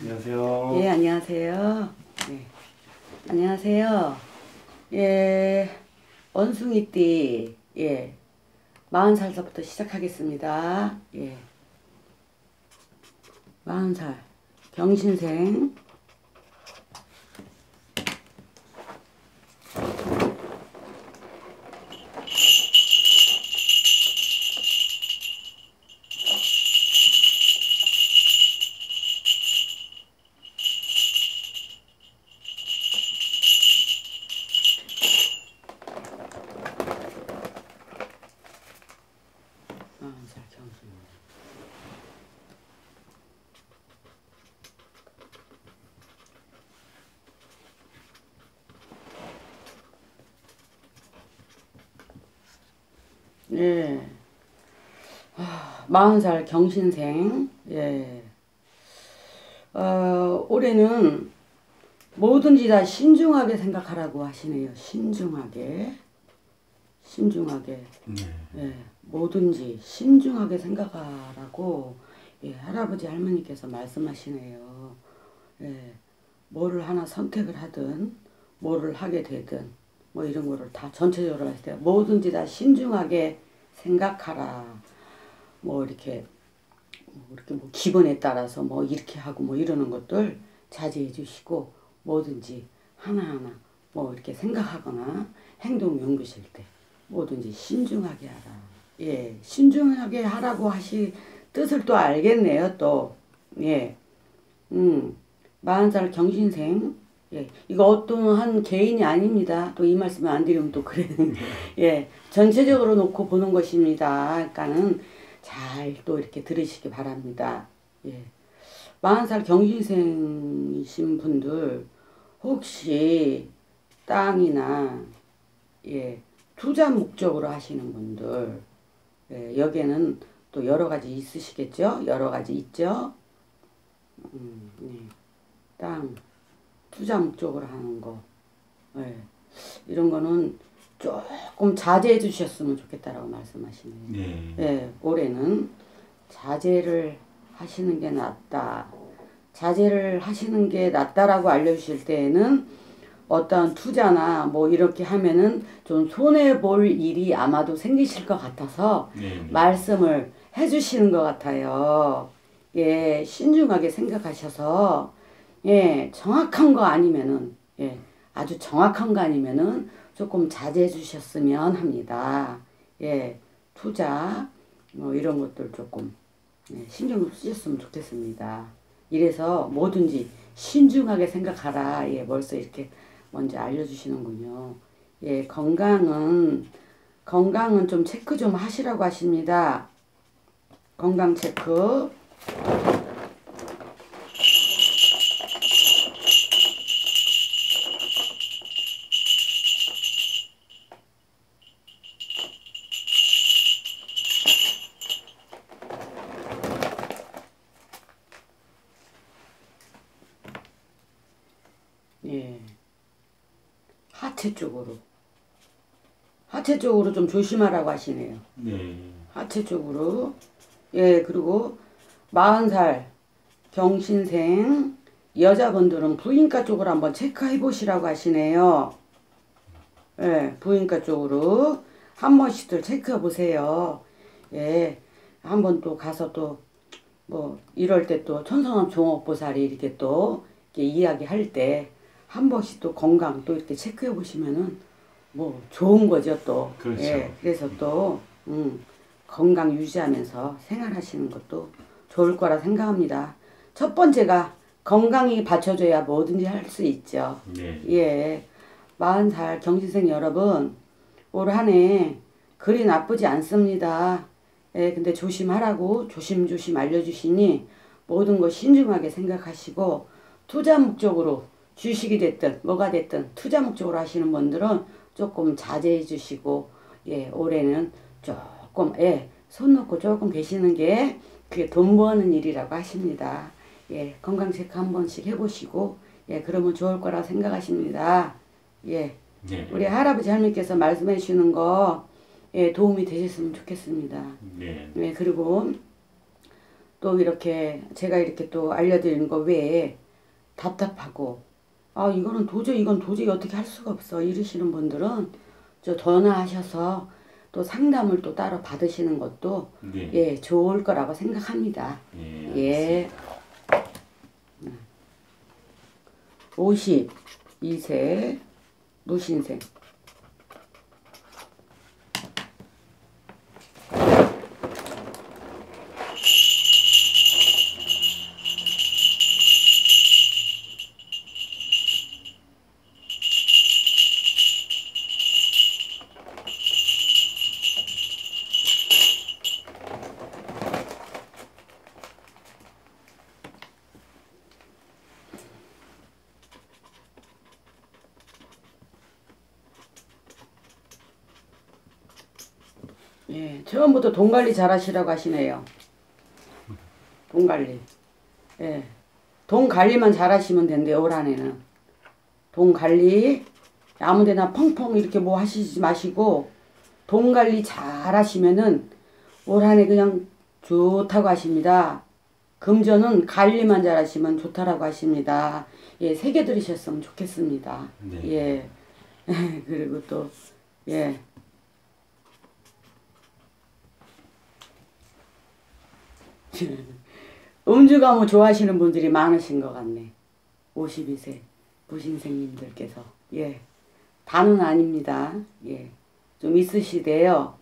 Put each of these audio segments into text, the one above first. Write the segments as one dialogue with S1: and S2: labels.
S1: 안녕하세요.
S2: 예, 안녕하세요. 예. 안녕하세요. 예, 원숭이띠, 예, 40살서부터 시작하겠습니다. 예. 40살, 경신생. 40살 경신생. 예. 어, 올해는 뭐든지 다 신중하게 생각하라고 하시네요. 신중하게. 신중하게.
S1: 네.
S2: 예, 뭐든지 신중하게 생각하라고 예, 할아버지 할머니께서 말씀하시네요. 예, 뭐를 하나 선택을 하든 뭐를 하게 되든 뭐 이런 거를 다 전체적으로 했을 때 뭐든지 다 신중하게 생각하라. 뭐 이렇게 뭐 이렇게 뭐 기분에 따라서 뭐 이렇게 하고 뭐 이러는 것들 자제해 주시고 뭐든지 하나하나 뭐 이렇게 생각하거나 행동 연구실 때 뭐든지 신중하게 하라. 예, 신중하게 하라고 하시 뜻을 또 알겠네요. 또 예, 음, 40살 경신생. 예, 이거 어떤 한 개인이 아닙니다. 또 이 말씀을 안 드리면 또 그래. 예, 전체적으로 놓고 보는 것입니다. 그러니까는 잘 또 이렇게 들으시기 바랍니다. 예, 40살 경신생이신 분들 혹시 땅이나 예, 투자 목적으로 하시는 분들 예, 여기에는 또 여러 가지 있으시겠죠? 여러 가지 있죠? 음, 네. 땅 투자 목적으로 하는 거 예, 이런 거는 조금 자제해 주셨으면 좋겠다라고 말씀하시네요.
S1: 네.
S2: 예, 올해는 자제를 하시는 게 낫다. 자제를 하시는 게 낫다라고 알려주실 때에는 어떤 투자나 뭐 이렇게 하면은 좀 손해 볼 일이 아마도 생기실 것 같아서
S1: 네. 네.
S2: 말씀을 해주시는 것 같아요. 예, 신중하게 생각하셔서 예, 정확한 거 아니면은 예, 아주 정확한 거 아니면은 조금 자제해 주셨으면 합니다. 예, 투자 뭐 이런 것들 조금 예, 신경 쓰셨으면 좋겠습니다. 이래서 뭐든지 신중하게 생각하라. 예, 벌써 이렇게 먼저 알려주시는군요. 예, 건강은 건강은 좀 체크 좀 하시라고 하십니다. 건강 체크. 예. 하체 쪽으로. 하체 쪽으로 좀 조심하라고 하시네요.
S1: 네.
S2: 하체 쪽으로. 예, 그리고 40살 경신생 여자분들은 부인과 쪽으로 한번 체크해 보시라고 하시네요. 예, 부인과 쪽으로 한 번씩들 체크해 보세요. 예, 한 번 또 가서 또 뭐 이럴 때 또 천성함 종업보살이 이렇게 또 이렇게 이야기할 때 한 번씩 또 건강 또 이렇게 체크해 보시면은 뭐 좋은 거죠 또.
S1: 그렇죠.
S2: 예, 그래서 또 음, 건강 유지하면서 생활하시는 것도 좋을 거라 생각합니다. 첫 번째가 건강이 받쳐줘야 뭐든지 할 수 있죠.
S1: 네.
S2: 예, 40살 경신생 여러분, 올 한 해 그리 나쁘지 않습니다. 예, 근데 조심하라고 조심조심 알려주시니 모든 거 신중하게 생각하시고 투자 목적으로 주식이 됐든 뭐가 됐든 투자 목적으로 하시는 분들은 조금 자제해 주시고 예, 올해는 조금 예, 손 놓고 조금 계시는 게 그게 돈 버는 일이라고 하십니다. 예, 건강 체크 한 번씩 해보시고 예, 그러면 좋을 거라 생각하십니다. 예,
S1: 네.
S2: 우리 할아버지 할머니께서 말씀해 주시는 거 예, 도움이 되셨으면 좋겠습니다.
S1: 네.
S2: 네, 그리고 또 이렇게 제가 이렇게 또 알려드리는 거 외에 답답하고 아 이거는 도저히 이건 도저히 어떻게 할 수가 없어 이러시는 분들은 저 전화하셔서 또 상담을 또 따로 받으시는 것도
S1: 네.
S2: 예 좋을 거라고 생각합니다.
S1: 예.
S2: 예. 52세 무신생 처음부터 돈 관리 잘 하시라고 하시네요. 돈 관리. 예. 돈 관리만 잘 하시면 된대요, 올 한 해는. 돈 관리, 아무 데나 펑펑 이렇게 뭐 하시지 마시고, 돈 관리 잘 하시면은 올 한 해 그냥 좋다고 하십니다. 금전은 관리만 잘 하시면 좋다라고 하십니다. 예, 새겨 들으셨으면 좋겠습니다.
S1: 네.
S2: 예. 그리고 또, 예. 음주가무 좋아하시는 분들이 많으신 것 같네. 52세 부신생님들께서. 예. 다는 아닙니다. 예. 좀 있으시대요.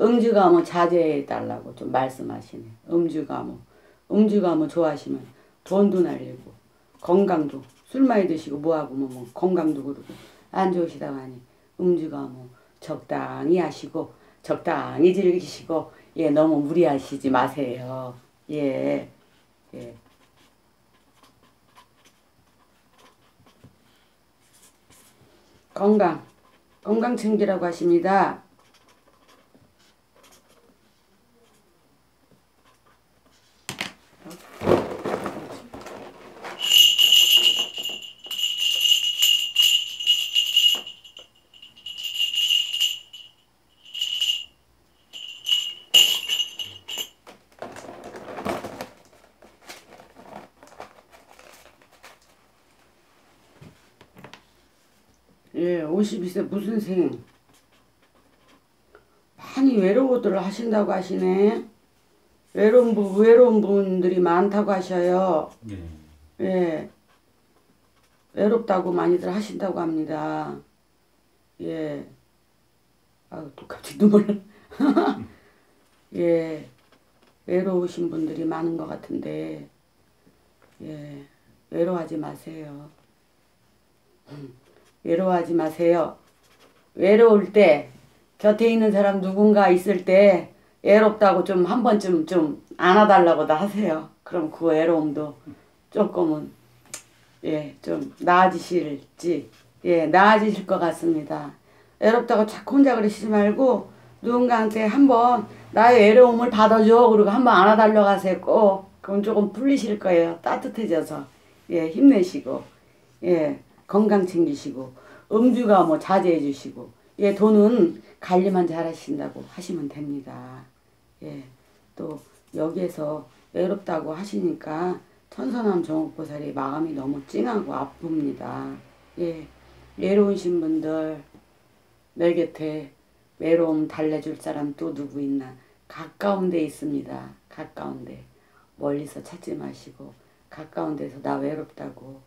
S2: 음주가무 자제해달라고 좀 말씀하시네. 음주가무. 음주가무 좋아하시면 돈도 날리고, 건강도, 술 많이 드시고 뭐하고 뭐, 뭐 건강도 그러고, 안 좋으시다고 하니, 음주가무 적당히 하시고, 적당히 즐기시고, 예, 너무 무리하시지 마세요. 예, 예. 건강, 건강 챙기라고 하십니다. 예, 52세 무슨 생? 많이 외로워들 하신다고 하시네. 외로운 분, 외로운 분들이 많다고 하셔요.
S1: 네.
S2: 예. 외롭다고 많이들 하신다고 합니다. 예. 아우, 또 갑자기 눈물. 나. 예. 외로우신 분들이 많은 것 같은데, 예. 외로워하지 마세요. 외로워하지 마세요. 외로울 때 곁에 있는 사람 누군가 있을 때 외롭다고 좀 한 번쯤 좀 안아달라고도 하세요. 그럼 그 외로움도 조금은 예 좀 나아지실지 예 나아지실 것 같습니다. 외롭다고 자꾸 혼자 그러시지 말고 누군가한테 한번 나의 외로움을 받아줘 그리고 한번 안아달라고 하세요 꼭 그럼 조금 풀리실 거예요 따뜻해져서 예 힘내시고 예 건강 챙기시고 음주가 뭐 자제해 주시고 예 돈은 관리만 잘 하신다고 하시면 됩니다. 예 또 여기에서 외롭다고 하시니까 천선함 정옥보살이 마음이 너무 찡하고 아픕니다. 예 외로우신 분들 내 곁에 외로움 달래줄 사람 또 누구 있나 가까운 데 있습니다. 가까운 데 멀리서 찾지 마시고 가까운 데서 나 외롭다고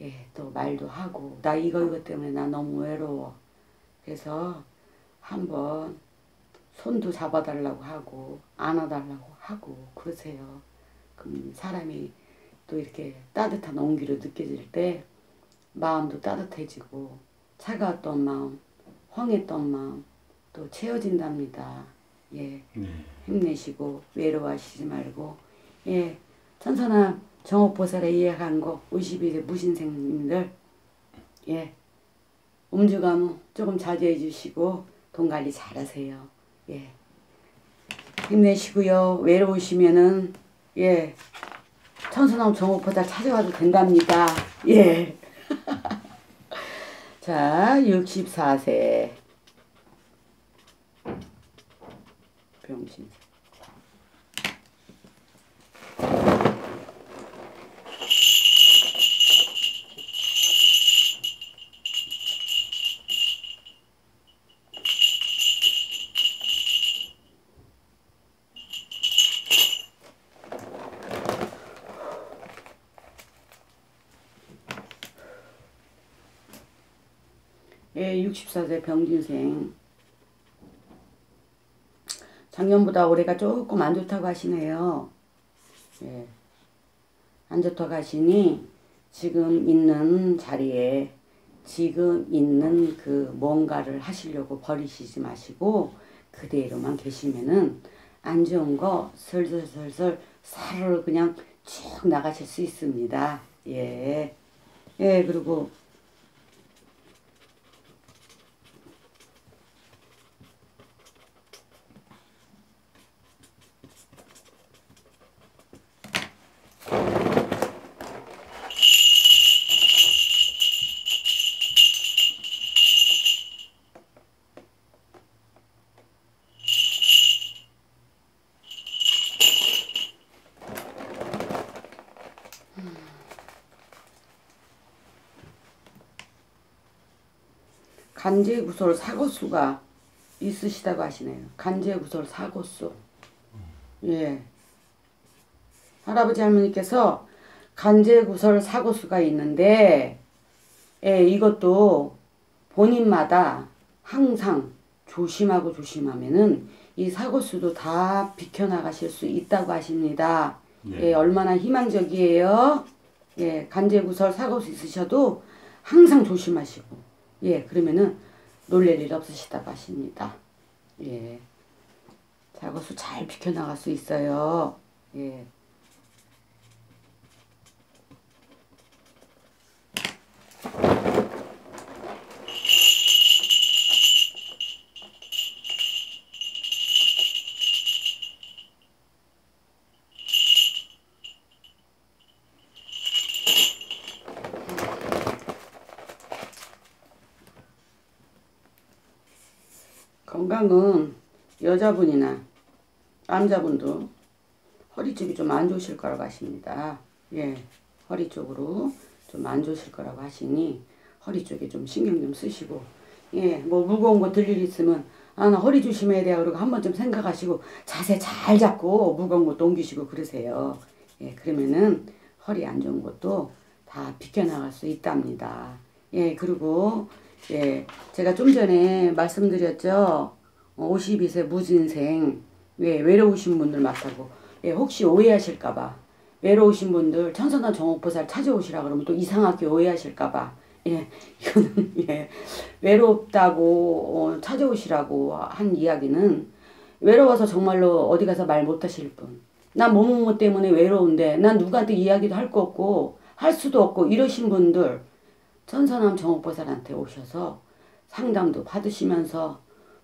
S2: 예, 또 말도 하고 나 이거 이거 때문에 나 너무 외로워. 그래서 한번 손도 잡아달라고 하고 안아달라고 하고 그러세요. 그럼 사람이 또 이렇게 따뜻한 온기로 느껴질 때 마음도 따뜻해지고 차가웠던 마음, 황했던 마음 또 채워진답니다. 예,
S1: 네.
S2: 힘내시고 외로워하시지 말고 예, 천선한 이해한 거 52세 무신생님들. 예. 음주가무 조금 자제해 주시고 돈 관리 잘하세요. 예. 힘내시고요. 외로우시면은 예. 천선함 정옥보살 찾아와도 된답니다. 예. 자, 64세. 병신. 예, 64세 병진생. 작년보다 올해가 조금 안 좋다고 하시네요. 예. 안 좋다고 하시니 지금 있는 자리에 지금 있는 그 뭔가를 하시려고 버리시지 마시고 그대로만 계시면은 안 좋은 거 슬슬슬슬 살을 그냥 쭉 나가실 수 있습니다. 예. 예, 그리고 간제구설 사고수가 있으시다고 하시네요. 간제구설 사고수. 예. 할아버지 할머니께서 간제구설 사고수가 있는데 예, 이것도 본인마다 항상 조심하고 조심하면은 이 사고수도 다 비켜나가실 수 있다고 하십니다.
S1: 네.
S2: 예, 얼마나 희망적이에요. 예, 간제구설 사고수 있으셔도 항상 조심하시고 예, 그러면은 놀랄 일 없으시다고 하십니다. 예. 작업수 잘 비켜나갈 수 있어요. 예. 건강은 여자분이나 남자분도 허리 쪽이 좀 안 좋으실 거라고 하십니다. 예, 허리 쪽으로 좀 안 좋으실 거라고 하시니 허리 쪽에 좀 신경 좀 쓰시고 예, 뭐 무거운 거 들 일 있으면 아, 나 허리 조심해야 돼. 그러고 한 번쯤 생각하시고 자세 잘 잡고 무거운 것도 옮기시고 그러세요. 예, 그러면은 허리 안 좋은 것도 다 비켜나갈 수 있답니다. 예, 그리고 예, 제가 좀 전에 말씀드렸죠. 어, 52세 무진생, 예, 외로우신 분들 많다고. 예, 혹시 오해하실까봐. 외로우신 분들 천선한 정옥보살 찾아오시라 그러면 또 이상하게 오해하실까봐. 예, 이거는, 예, 외롭다고 어, 찾아오시라고 한 이야기는 외로워서 정말로 어디 가서 말 못하실 분. 난 뭐뭐뭐 때문에 외로운데 난 누구한테 이야기도 할 거 없고 할 수도 없고 이러신 분들 천선함 정옥보살한테 오셔서 상담도 받으시면서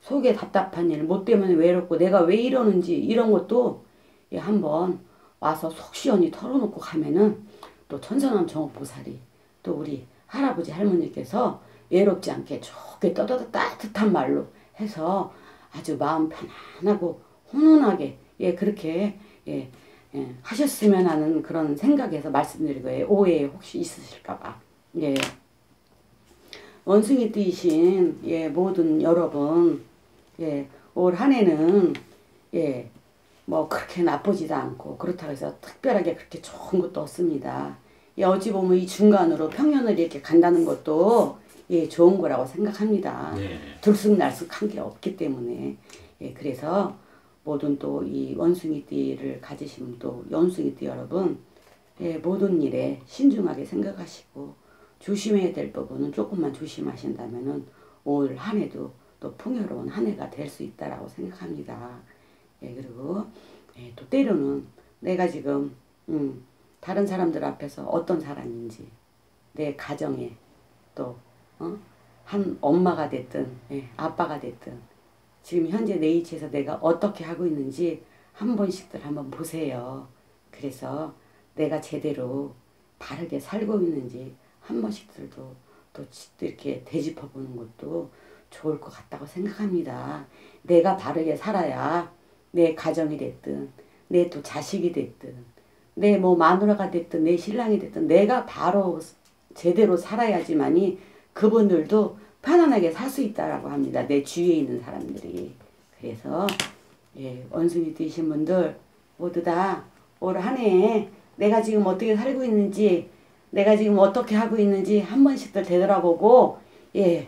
S2: 속에 답답한 일, 뭐 때문에 외롭고 내가 왜 이러는지 이런 것도 예, 한번 와서 속 시원히 털어놓고 가면은 또 천선함 정옥보살이 또 우리 할아버지 할머니께서 외롭지 않게 좋게 떠떠 따뜻한 말로 해서 아주 마음 편안하고 훈훈하게 예 그렇게 예, 예 하셨으면 하는 그런 생각에서 말씀드린 거예요. 오해 혹시 있으실까봐 예. 원숭이 띠신 예 모든 여러분 예 올 한 해는 예 뭐 그렇게 나쁘지도 않고 그렇다고 해서 특별하게 그렇게 좋은 것도 없습니다. 예 어찌 보면 이 중간으로 평년을 이렇게 간다는 것도 예 좋은 거라고 생각합니다.
S1: 네.
S2: 들쑥날쑥한 게 없기 때문에 예 그래서 모든 또 이 원숭이띠를 가지신 또 원숭이띠 여러분 예 모든 일에 신중하게 생각하시고 조심해야 될 부분은 조금만 조심하신다면은 올 한 해도 또 풍요로운 한 해가 될 수 있다라고 생각합니다. 예, 그리고 예, 또 때로는 내가 지금 음, 다른 사람들 앞에서 어떤 사람인지 내 가정에 또 어? 한 엄마가 됐든 예, 아빠가 됐든 지금 현재 내 위치에서 내가 어떻게 하고 있는지 한 번씩들 한번 보세요. 그래서 내가 제대로 바르게 살고 있는지 한 번씩들도 또 이렇게 되짚어 보는 것도 좋을 것 같다고 생각합니다. 내가 바르게 살아야 내 가정이 됐든 내 또 자식이 됐든 내 뭐 마누라가 됐든 내 신랑이 됐든 내가 바로 제대로 살아야지만이 그분들도 편안하게 살 수 있다라고 합니다. 내 주위에 있는 사람들이. 그래서 예, 원숭이 뛰신 분들 모두 다 올 한해 내가 지금 어떻게 살고 있는지 내가 지금 어떻게 하고 있는지 한 번씩들 되돌아보고 예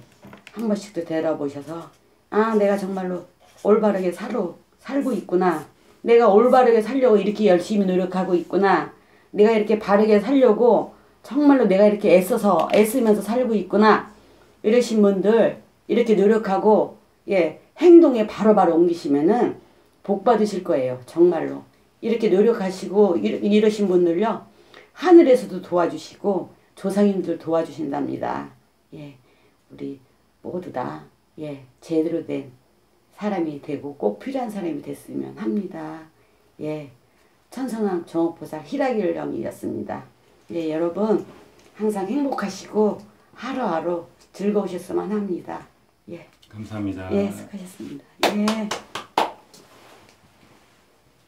S2: 한 번씩도 되돌아보셔서 아 내가 정말로 올바르게 살고 살고 있구나. 내가 올바르게 살려고 이렇게 열심히 노력하고 있구나. 내가 이렇게 바르게 살려고 정말로 내가 이렇게 애써서 애쓰면서 살고 있구나. 이러신 분들 이렇게 노력하고 예 행동에 바로바로 옮기시면은 복 받으실 거예요. 정말로 이렇게 노력하시고 이러, 이러신 분들요 하늘에서도 도와주시고 조상님들 도와주신답니다. 예 우리 모두 다 예 제대로 된 사람이 되고 꼭 필요한 사람이 됐으면 합니다. 예 천성왕 정옥보살 희라기령이었습니다. 예 여러분 항상 행복하시고 하루하루 즐거우셨으면 합니다. 예.
S1: 감사합니다.
S2: 예, 수고하셨습니다. 예.